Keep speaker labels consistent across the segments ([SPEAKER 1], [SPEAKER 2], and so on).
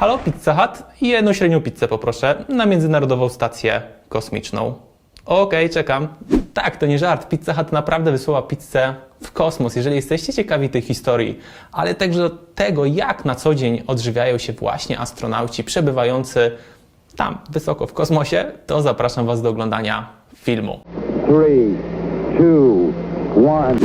[SPEAKER 1] Halo, Pizza Hut? Jedną średnią pizzę poproszę na Międzynarodową Stację Kosmiczną. Okej, czekam. Tak, to nie żart. Pizza Hut naprawdę wysłała pizzę w kosmos. Jeżeli jesteście ciekawi tej historii, ale także tego, jak na co dzień odżywiają się właśnie astronauci przebywający tam wysoko w kosmosie, to zapraszam Was do oglądania filmu.
[SPEAKER 2] three, two, one.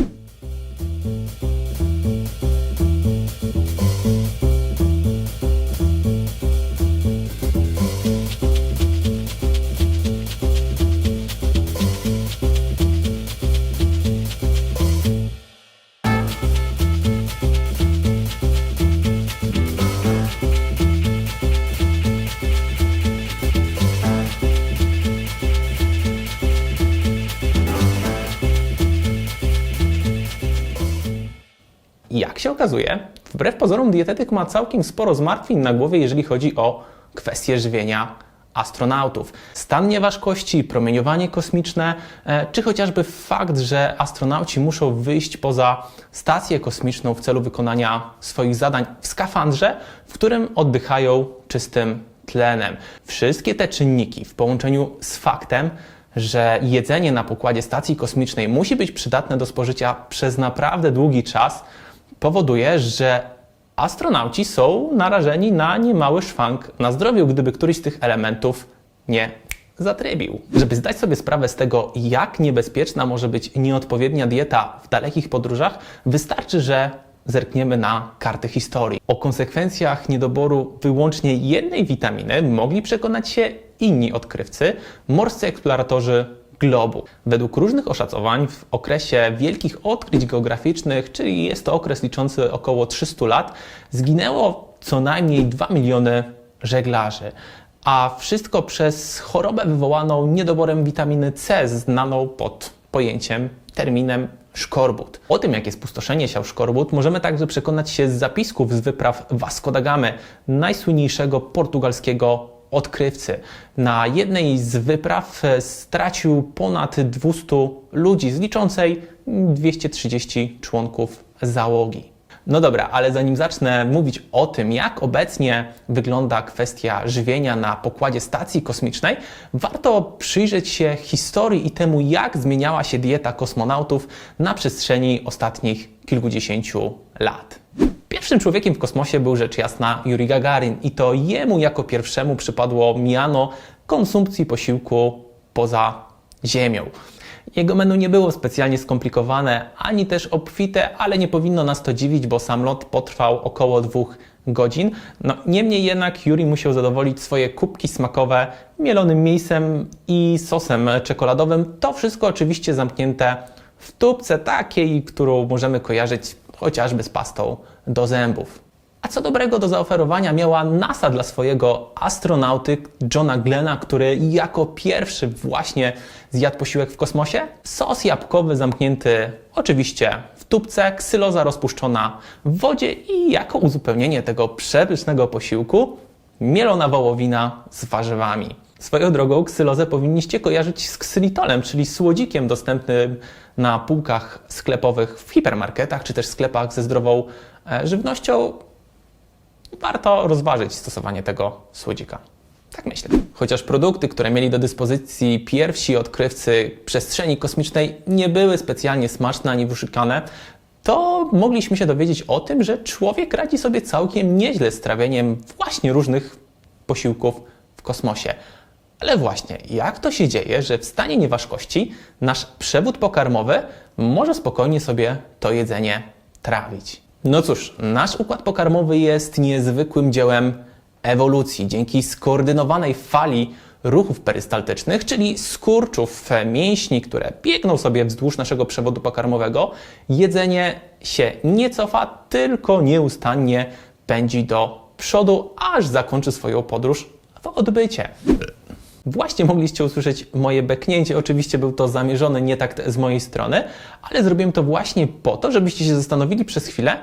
[SPEAKER 1] Okazuje, wbrew pozorom dietetyk ma całkiem sporo zmartwień na głowie, jeżeli chodzi o kwestie żywienia astronautów. Stan nieważkości, promieniowanie kosmiczne, e, czy chociażby fakt, że astronauci muszą wyjść poza stację kosmiczną w celu wykonania swoich zadań w skafandrze, w którym oddychają czystym tlenem. Wszystkie te czynniki w połączeniu z faktem, że jedzenie na pokładzie stacji kosmicznej musi być przydatne do spożycia przez naprawdę długi czas, powoduje, że astronauci są narażeni na niemały szwank na zdrowiu, gdyby któryś z tych elementów nie zatrybił. Żeby zdać sobie sprawę z tego, jak niebezpieczna może być nieodpowiednia dieta w dalekich podróżach, wystarczy, że zerkniemy na karty historii. O konsekwencjach niedoboru wyłącznie jednej witaminy mogli przekonać się inni odkrywcy, morscy eksploratorzy globu. Według różnych oszacowań w okresie wielkich odkryć geograficznych, czyli jest to okres liczący około 300 lat, zginęło co najmniej 2 miliony żeglarzy. A wszystko przez chorobę wywołaną niedoborem witaminy C, znaną pod pojęciem, terminem szkorbut. O tym, jakie spustoszenie siał szkorbut, możemy także przekonać się z zapisków z wypraw Vasco da Gamy, najsłynniejszego portugalskiego odkrywcy. Na jednej z wypraw e, stracił ponad 200 ludzi z liczącej 230 członków załogi. No dobra, ale zanim zacznę mówić o tym, jak obecnie wygląda kwestia żywienia na pokładzie stacji kosmicznej, warto przyjrzeć się historii i temu, jak zmieniała się dieta kosmonautów na przestrzeni ostatnich kilkudziesięciu lat. Pierwszym człowiekiem w kosmosie był rzecz jasna Yuri Gagarin i to jemu jako pierwszemu przypadło miano konsumpcji posiłku poza Ziemią. Jego menu nie było specjalnie skomplikowane, ani też obfite, ale nie powinno nas to dziwić, bo sam lot potrwał około dwóch godzin. No, niemniej jednak Yuri musiał zadowolić swoje kubki smakowe mielonym mięsem i sosem czekoladowym. To wszystko oczywiście zamknięte w tubce takiej, którą możemy kojarzyć chociażby z pastą do zębów. A co dobrego do zaoferowania miała NASA dla swojego astronauty Johna Glena, który jako pierwszy właśnie zjadł posiłek w kosmosie? Sos jabłkowy zamknięty oczywiście w tubce, ksyloza rozpuszczona w wodzie i jako uzupełnienie tego przepysznego posiłku mielona wołowina z warzywami. Swoją drogą ksylozę powinniście kojarzyć z ksylitolem, czyli słodzikiem dostępnym na półkach sklepowych w hipermarketach czy też sklepach ze zdrową e, żywnością warto rozważyć stosowanie tego słodzika. Tak myślę. Chociaż produkty, które mieli do dyspozycji pierwsi odkrywcy przestrzeni kosmicznej nie były specjalnie smaczne ani wyszukane, to mogliśmy się dowiedzieć o tym, że człowiek radzi sobie całkiem nieźle z trawieniem właśnie różnych posiłków w kosmosie. Ale właśnie, jak to się dzieje, że w stanie nieważkości nasz przewód pokarmowy może spokojnie sobie to jedzenie trawić? No cóż, nasz układ pokarmowy jest niezwykłym dziełem ewolucji. Dzięki skoordynowanej fali ruchów perystaltycznych, czyli skurczów mięśni, które biegną sobie wzdłuż naszego przewodu pokarmowego, jedzenie się nie cofa, tylko nieustannie pędzi do przodu, aż zakończy swoją podróż w odbycie. Właśnie mogliście usłyszeć moje beknięcie. Oczywiście był to zamierzony nie tak z mojej strony, ale zrobiłem to właśnie po to, żebyście się zastanowili przez chwilę,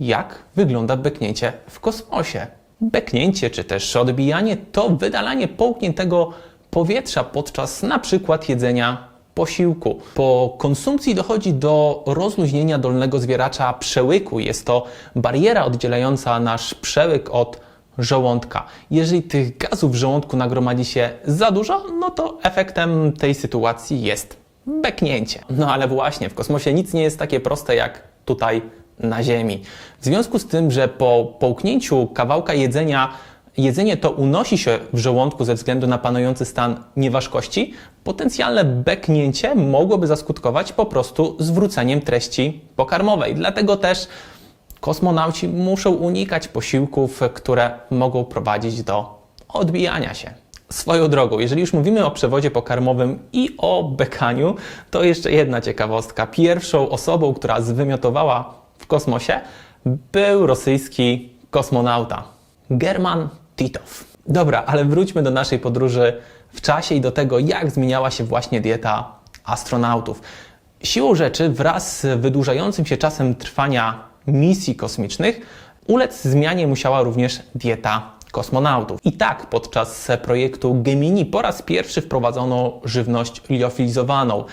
[SPEAKER 1] jak wygląda beknięcie w kosmosie. Beknięcie czy też odbijanie to wydalanie połkniętego powietrza podczas na przykład jedzenia posiłku. Po konsumpcji dochodzi do rozluźnienia dolnego zwieracza przełyku. Jest to bariera oddzielająca nasz przełyk od żołądka. Jeżeli tych gazów w żołądku nagromadzi się za dużo, no to efektem tej sytuacji jest beknięcie. No ale właśnie, w kosmosie nic nie jest takie proste jak tutaj na Ziemi. W związku z tym, że po połknięciu kawałka jedzenia jedzenie to unosi się w żołądku ze względu na panujący stan nieważkości, potencjalne beknięcie mogłoby zaskutkować po prostu zwróceniem treści pokarmowej. Dlatego też kosmonauci muszą unikać posiłków, które mogą prowadzić do odbijania się. Swoją drogą, jeżeli już mówimy o przewodzie pokarmowym i o bekaniu, to jeszcze jedna ciekawostka. Pierwszą osobą, która zwymiotowała w kosmosie, był rosyjski kosmonauta German Titow. Dobra, ale wróćmy do naszej podróży w czasie i do tego, jak zmieniała się właśnie dieta astronautów. Siłą rzeczy, wraz z wydłużającym się czasem trwania misji kosmicznych, ulec zmianie musiała również dieta kosmonautów. I tak podczas projektu Gemini po raz pierwszy wprowadzono żywność liofilizowaną.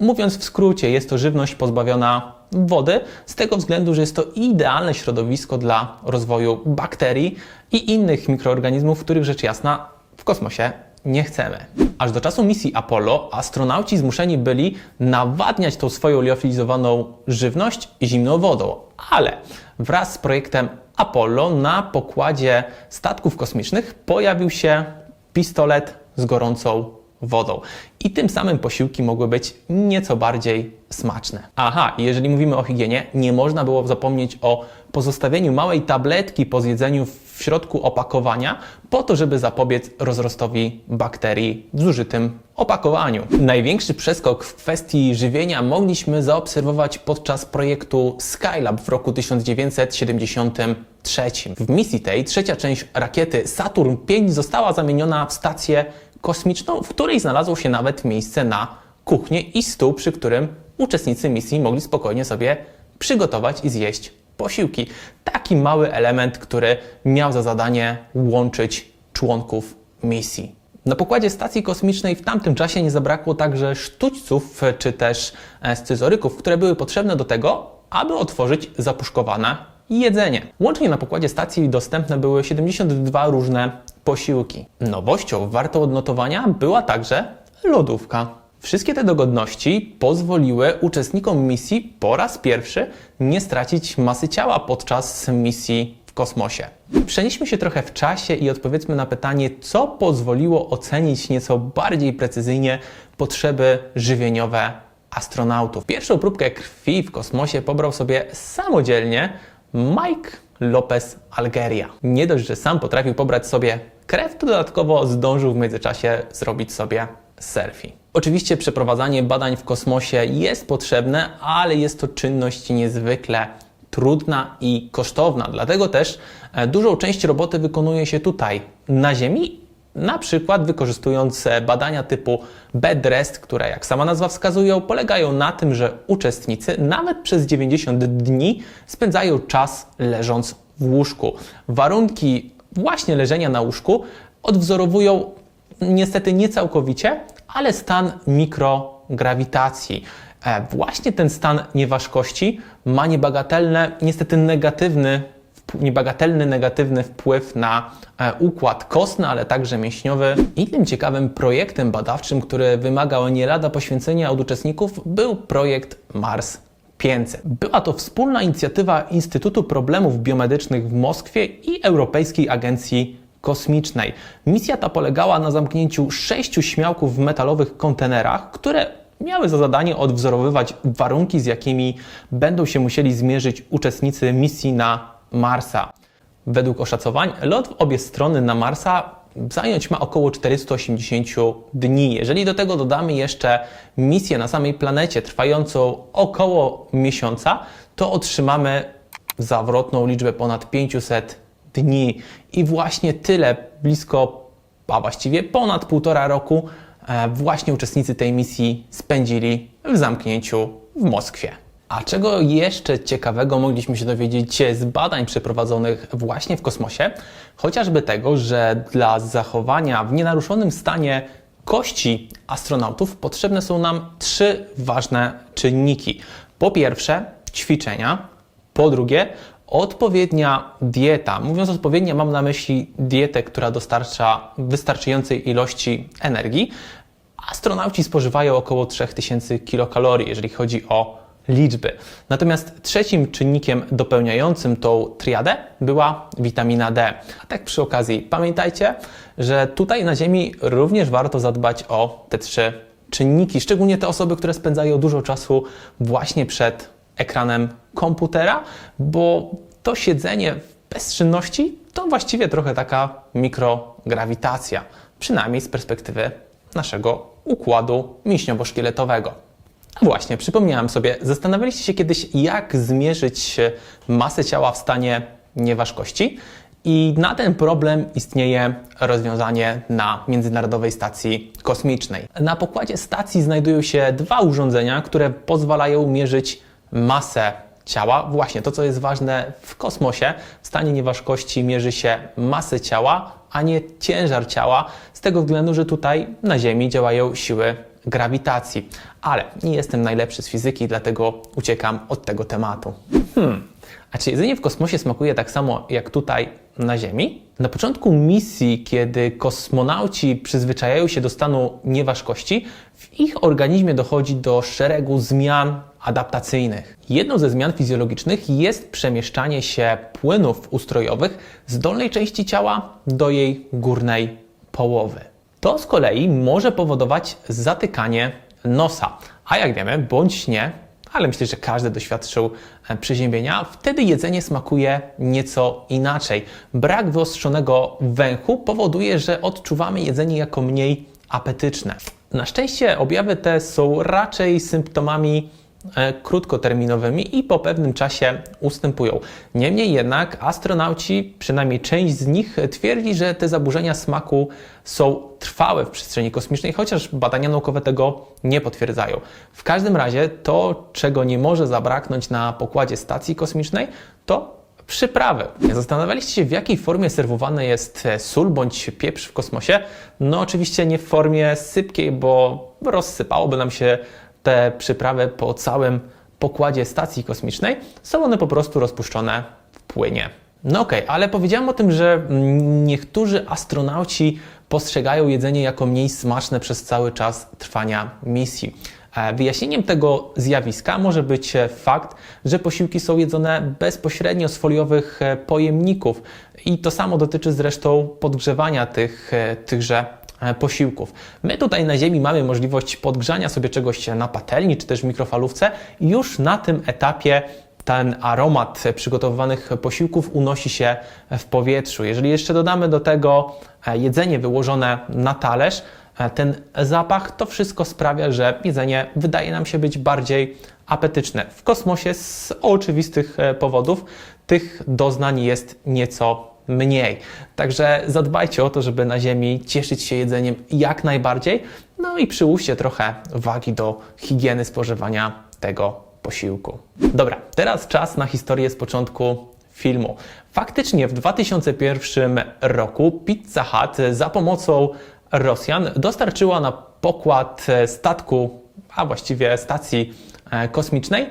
[SPEAKER 1] Mówiąc w skrócie, jest to żywność pozbawiona wody, z tego względu, że jest to idealne środowisko dla rozwoju bakterii i innych mikroorganizmów, których rzecz jasna w kosmosie nie chcemy. Aż do czasu misji Apollo astronauci zmuszeni byli nawadniać tą swoją liofilizowaną żywność zimną wodą, ale wraz z projektem Apollo na pokładzie statków kosmicznych pojawił się pistolet z gorącą wodą. I tym samym posiłki mogły być nieco bardziej smaczne. Aha, jeżeli mówimy o higienie, nie można było zapomnieć o pozostawieniu małej tabletki po zjedzeniu w środku opakowania, po to, żeby zapobiec rozrostowi bakterii w zużytym opakowaniu. Największy przeskok w kwestii żywienia mogliśmy zaobserwować podczas projektu Skylab w roku 1973. W misji tej trzecia część rakiety Saturn V została zamieniona w stację kosmiczną, w której znalazło się nawet miejsce na kuchnię i stół, przy którym uczestnicy misji mogli spokojnie sobie przygotować i zjeść posiłki. Taki mały element, który miał za zadanie łączyć członków misji. Na pokładzie stacji kosmicznej w tamtym czasie nie zabrakło także sztućców czy też e, scyzoryków, które były potrzebne do tego, aby otworzyć zapuszkowane jedzenie. Łącznie na pokładzie stacji dostępne były 72 różne posiłki. Nowością wartą odnotowania była także lodówka. Wszystkie te dogodności pozwoliły uczestnikom misji po raz pierwszy nie stracić masy ciała podczas misji w kosmosie. Przenieśmy się trochę w czasie i odpowiedzmy na pytanie, co pozwoliło ocenić nieco bardziej precyzyjnie potrzeby żywieniowe astronautów. Pierwszą próbkę krwi w kosmosie pobrał sobie samodzielnie Mike Lopez Algeria. Nie dość, że sam potrafił pobrać sobie krew, to dodatkowo zdążył w międzyczasie zrobić sobie selfie. Oczywiście przeprowadzanie badań w kosmosie jest potrzebne, ale jest to czynność niezwykle trudna i kosztowna. Dlatego też e, dużą część roboty wykonuje się tutaj na Ziemi, na przykład wykorzystując e, badania typu bed rest, które jak sama nazwa wskazują, polegają na tym, że uczestnicy nawet przez 90 dni spędzają czas leżąc w łóżku. Warunki właśnie leżenia na łóżku odwzorowują niestety nie całkowicie, ale stan mikrograwitacji. E, Właśnie ten stan nieważkości ma niebagatelne, niestety negatywny, niebagatelny negatywny wpływ na e, układ kostny, ale także mięśniowy. Innym ciekawym projektem badawczym, który wymagał nie lada poświęcenia od uczestników, był projekt Mars 500. Była to wspólna inicjatywa Instytutu Problemów Biomedycznych w Moskwie i Europejskiej Agencji Kosmicznej. Misja ta polegała na zamknięciu sześciu śmiałków w metalowych kontenerach, które miały za zadanie odwzorowywać warunki, z jakimi będą się musieli zmierzyć uczestnicy misji na Marsa. Według oszacowań lot w obie strony na Marsa zająć ma około 480 dni. Jeżeli do tego dodamy jeszcze misję na samej planecie trwającą około miesiąca, to otrzymamy zawrotną liczbę ponad 500 dni. I właśnie tyle, blisko, a właściwie ponad półtora roku, e, właśnie uczestnicy tej misji spędzili w zamknięciu w Moskwie. A czego jeszcze ciekawego mogliśmy się dowiedzieć z badań przeprowadzonych właśnie w kosmosie? Chociażby tego, że dla zachowania w nienaruszonym stanie kości astronautów potrzebne są nam trzy ważne czynniki. Po pierwsze, ćwiczenia, po drugie, odpowiednia dieta. Mówiąc odpowiednia, mam na myśli dietę, która dostarcza wystarczającej ilości energii. Astronauci spożywają około 3000 kilokalorii, jeżeli chodzi o liczby. Natomiast trzecim czynnikiem dopełniającym tą triadę była witamina D. A tak przy okazji, pamiętajcie, że tutaj na Ziemi również warto zadbać o te trzy czynniki, szczególnie te osoby, które spędzają dużo czasu właśnie przed ekranem komputera, bo to siedzenie w bezczynności to właściwie trochę taka mikrograwitacja, przynajmniej z perspektywy naszego układu mięśniowo-szkieletowego. Właśnie, przypomniałem sobie, zastanawialiście się kiedyś, jak zmierzyć masę ciała w stanie nieważkości? I na ten problem istnieje rozwiązanie na Międzynarodowej Stacji Kosmicznej. Na pokładzie stacji znajdują się dwa urządzenia, które pozwalają mierzyć masę ciała. Właśnie to, co jest ważne w kosmosie, w stanie nieważkości mierzy się masę ciała, a nie ciężar ciała, z tego względu, że tutaj na Ziemi działają siły grawitacji. Ale nie jestem najlepszy z fizyki, dlatego uciekam od tego tematu. Hmm. A czy jedzenie w kosmosie smakuje tak samo jak tutaj na Ziemi? Na początku misji, kiedy kosmonauci przyzwyczajają się do stanu nieważkości, w ich organizmie dochodzi do szeregu zmian adaptacyjnych. Jedną ze zmian fizjologicznych jest przemieszczanie się płynów ustrojowych z dolnej części ciała do jej górnej połowy. To z kolei może powodować zatykanie nosa. A jak wiemy, bądź nie, ale myślę, że każdy doświadczył e, przeziębienia, wtedy jedzenie smakuje nieco inaczej. Brak wyostrzonego węchu powoduje, że odczuwamy jedzenie jako mniej apetyczne. Na szczęście objawy te są raczej symptomami krótkoterminowymi i po pewnym czasie ustępują. Niemniej jednak astronauci, przynajmniej część z nich, twierdzi, że te zaburzenia smaku są trwałe w przestrzeni kosmicznej, chociaż badania naukowe tego nie potwierdzają. W każdym razie to, czego nie może zabraknąć na pokładzie stacji kosmicznej, to przyprawy. Zastanawialiście się, w jakiej formie serwowane jest sól bądź pieprz w kosmosie? No oczywiście nie w formie sypkiej, bo rozsypałoby nam się te przyprawy po całym pokładzie stacji kosmicznej. Są one po prostu rozpuszczone w płynie. No okej, ale powiedziałem o tym, że niektórzy astronauci postrzegają jedzenie jako mniej smaczne przez cały czas trwania misji. E, Wyjaśnieniem tego zjawiska może być fakt, że posiłki są jedzone bezpośrednio z foliowych e, pojemników i to samo dotyczy zresztą podgrzewania tych, e, tychże posiłków. My tutaj na Ziemi mamy możliwość podgrzania sobie czegoś na patelni czy też w mikrofalówce i już na tym etapie ten aromat przygotowywanych posiłków unosi się w powietrzu. Jeżeli jeszcze dodamy do tego e, jedzenie wyłożone na talerz, e, ten zapach, to wszystko sprawia, że jedzenie wydaje nam się być bardziej apetyczne. W kosmosie z oczywistych e, powodów tych doznań jest nieco mniej. Także zadbajcie o to, żeby na Ziemi cieszyć się jedzeniem jak najbardziej. No i przyłóżcie trochę wagi do higieny spożywania tego posiłku. Dobra, teraz czas na historię z początku filmu. Faktycznie w 2001 roku Pizza Hut za pomocą Rosjan dostarczyła na pokład statku, a właściwie stacji e, kosmicznej,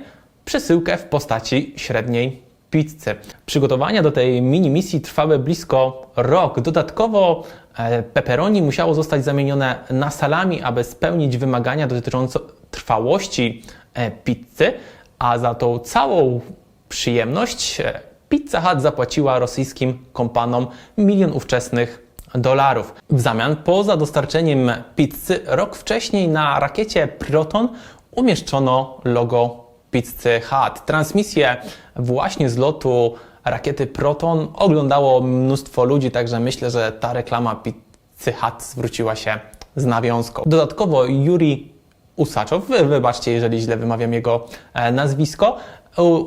[SPEAKER 1] przesyłkę w postaci średniej pizzy. Przygotowania do tej mini misji trwały blisko rok. Dodatkowo e, pepperoni musiało zostać zamienione na salami, aby spełnić wymagania dotyczące trwałości e, pizzy, a za tą całą przyjemność e, Pizza Hut zapłaciła rosyjskim kompanom milion ówczesnych dolarów. W zamian, poza dostarczeniem pizzy, rok wcześniej na rakiecie Proton umieszczono logo Pizzy Hut. Transmisję właśnie z lotu rakiety Proton oglądało mnóstwo ludzi, także myślę, że ta reklama Pizzy zwróciła się z nawiązką. Dodatkowo Yuri Usaczow, wy, wybaczcie, jeżeli źle wymawiam jego e, nazwisko,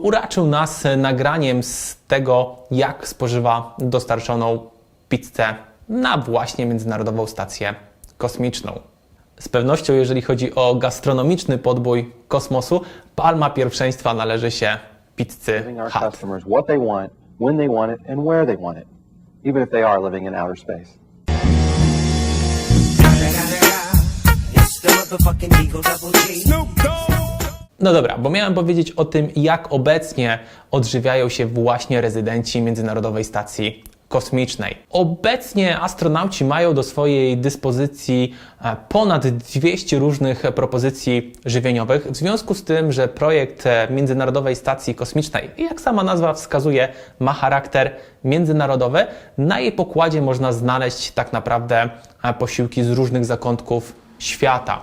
[SPEAKER 1] uraczył nas nagraniem z tego, jak spożywa dostarczoną pizzę na właśnie Międzynarodową Stację Kosmiczną. Z pewnością, jeżeli chodzi o gastronomiczny podbój kosmosu, palma pierwszeństwa należy się pizzy Hut. No dobra, bo miałem powiedzieć o tym, jak obecnie odżywiają się właśnie rezydenci Międzynarodowej Stacji Kosmicznej. Obecnie astronauci mają do swojej dyspozycji e, ponad 200 różnych propozycji żywieniowych. W związku z tym, że projekt e, Międzynarodowej Stacji Kosmicznej, jak sama nazwa wskazuje, ma charakter międzynarodowy, na jej pokładzie można znaleźć tak naprawdę e, posiłki z różnych zakątków świata.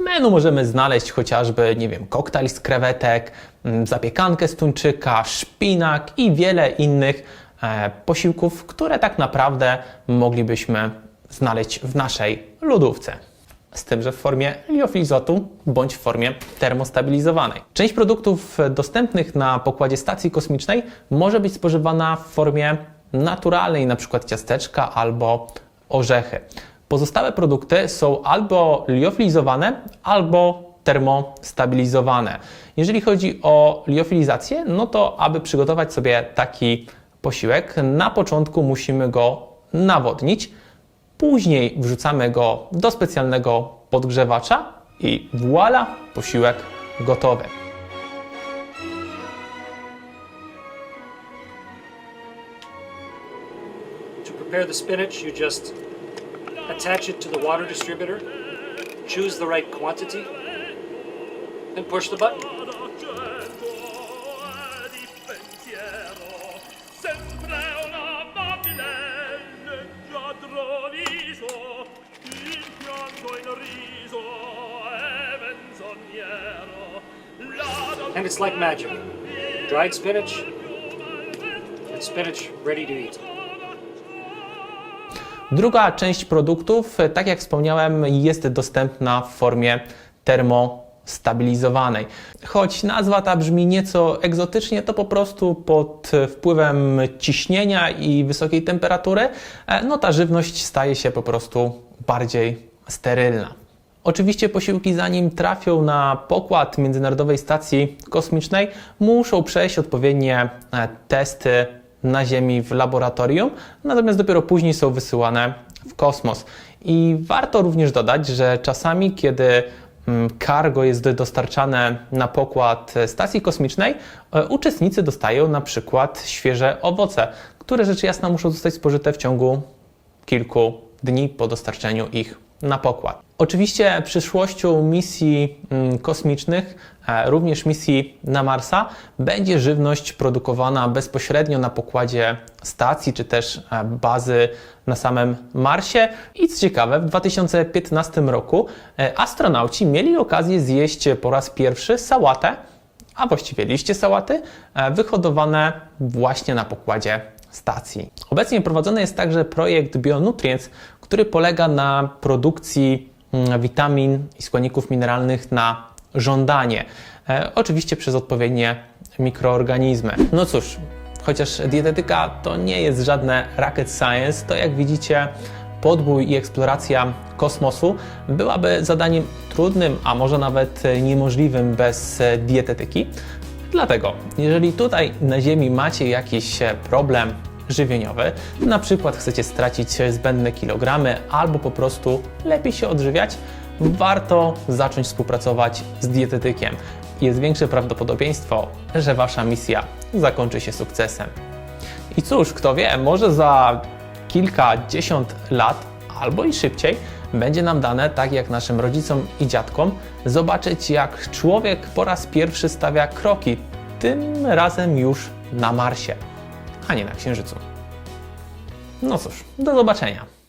[SPEAKER 1] Menu możemy znaleźć chociażby, nie wiem, koktajl z krewetek, mm, zapiekankę z tuńczyka, szpinak i wiele innych e, posiłków, które tak naprawdę moglibyśmy znaleźć w naszej lodówce. Z tym, że w formie liofilizotu bądź w formie termostabilizowanej. Część produktów dostępnych na pokładzie stacji kosmicznej może być spożywana w formie naturalnej, np. ciasteczka albo orzechy. Pozostałe produkty są albo liofilizowane, albo termostabilizowane. Jeżeli chodzi o liofilizację, no to aby przygotować sobie taki posiłek, na początku musimy go nawodnić, później wrzucamy go do specjalnego podgrzewacza i voila, posiłek gotowy.
[SPEAKER 3] To prepare the spinach, you just attach it to the water distributor, choose the right quantity, and push the button. And it's like magic. Dried spinach and spinach ready to eat.
[SPEAKER 1] Druga część produktów, tak jak wspomniałem, jest dostępna w formie termostabilizowanej. Choć nazwa ta brzmi nieco egzotycznie, to po prostu pod wpływem ciśnienia i wysokiej temperatury, e, no ta żywność staje się po prostu bardziej sterylna. Oczywiście posiłki, zanim trafią na pokład Międzynarodowej Stacji Kosmicznej, muszą przejść odpowiednie e, testy na Ziemi w laboratorium, natomiast dopiero później są wysyłane w kosmos. I warto również dodać, że czasami, kiedy mm, cargo jest dostarczane na pokład stacji kosmicznej, e, uczestnicy dostają na przykład świeże owoce, które rzecz jasna muszą zostać spożyte w ciągu kilku dni po dostarczeniu ich na pokład. Oczywiście przyszłością misji mm, kosmicznych, e, również misji na Marsa, będzie żywność produkowana bezpośrednio na pokładzie stacji czy też e, bazy na samym Marsie. I co ciekawe, w 2015 roku e, astronauci mieli okazję zjeść po raz pierwszy sałatę, a właściwie liście sałaty, wyhodowane właśnie na pokładzie stacji. Obecnie prowadzony jest także projekt Bionutrients, który polega na produkcji witamin i składników mineralnych na żądanie. E, Oczywiście przez odpowiednie mikroorganizmy. No cóż, chociaż dietetyka to nie jest żadne rocket science, to jak widzicie, podbój i eksploracja kosmosu byłaby zadaniem trudnym, a może nawet niemożliwym bez dietetyki. Dlatego, jeżeli tutaj na Ziemi macie jakiś problem żywieniowy, na przykład chcecie stracić zbędne kilogramy albo po prostu lepiej się odżywiać, warto zacząć współpracować z dietetykiem. Jest większe prawdopodobieństwo, że Wasza misja zakończy się sukcesem. I cóż, kto wie, może za kilkadziesiąt lat albo i szybciej będzie nam dane, tak jak naszym rodzicom i dziadkom, zobaczyć jak człowiek po raz pierwszy stawia kroki, tym razem już na Marsie, a nie na Księżycu. No cóż, do zobaczenia.